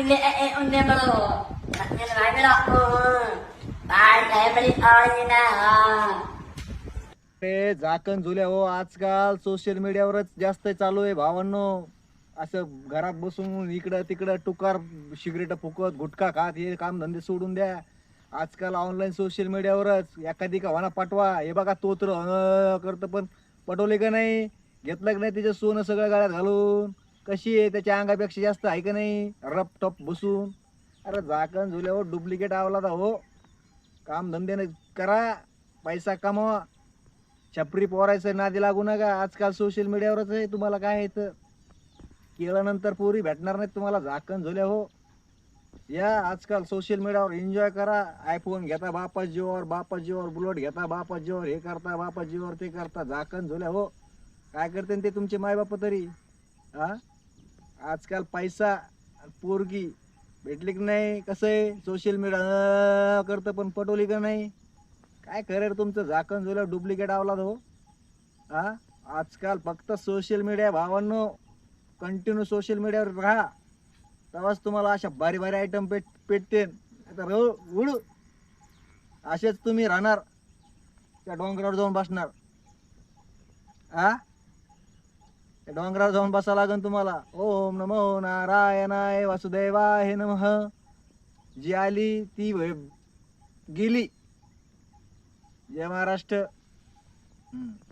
Nakili eh eh ते झाकण झुल्या हो आजकाल सोशल मीडियावरच जास्त चालू आहे भावांनो. असं घरात बसून इकडं तिकडं टुकार सिगरेट फुकत गुटखा खात हे काम धंदे सोडून द्या. आजकाल ऑनलाईन सोशल मीडियावरच एखादी का म्हणा पाठवा. हे बघा तो तर करतं पण पटवले का नाही? घेतलं का नाही त्याचं सोनं सगळं गाड्यात घालून? कशी आहे त्याच्या अंगापेक्षा जास्त आहे का नाही? रप टप बसून. अरे झाकण झुल्यावर डुप्लिकेट आवला हो. काम धंद्याने करा पैसा कमावा. छपरी पोरायचं नादी लागू नका. आजकाल सोशल मीडियावरच आहे तुम्हाला काय येतं केल्यानंतर पोरी भेटणार नाही तुम्हाला झाकण झुल्या हो. या आजकाल सोशल मीडियावर एन्जॉय करा. आयफोन घेता बापा जीवावर बापा जीवावर बुलेट घेता बापा जीवावर हे करता बापा जीवावर ते करता झाकण झुल्या हो. काय करते ते तुमचे मायबाप तरी? हा आजकाल पैसा पोरगी भेटली की नाही कसं आहे? सोशल मीडिया करतं पण पटवली का नाही? काय खरं तुमचं? झाकण झुल्या डुप्लिकेट आवला हो हा? आजकाल फक्त सोशल मीडिया भावांनो. कंटिन्यू सोशल मीडियावर राहा. तेव्हाच तुम्हाला अशा भारी भारी आयटम पेट पेटते तर उडू. असेच तुम्ही राहणार. त्या डोंगरावर जाऊन बसणार. हा? डोंगरावर जाऊन बसा लागन तुम्हाला. ओम नमो नारायणाय वासुदेवाय नमः. जी आली ती गेली. जय महाराष्ट्र.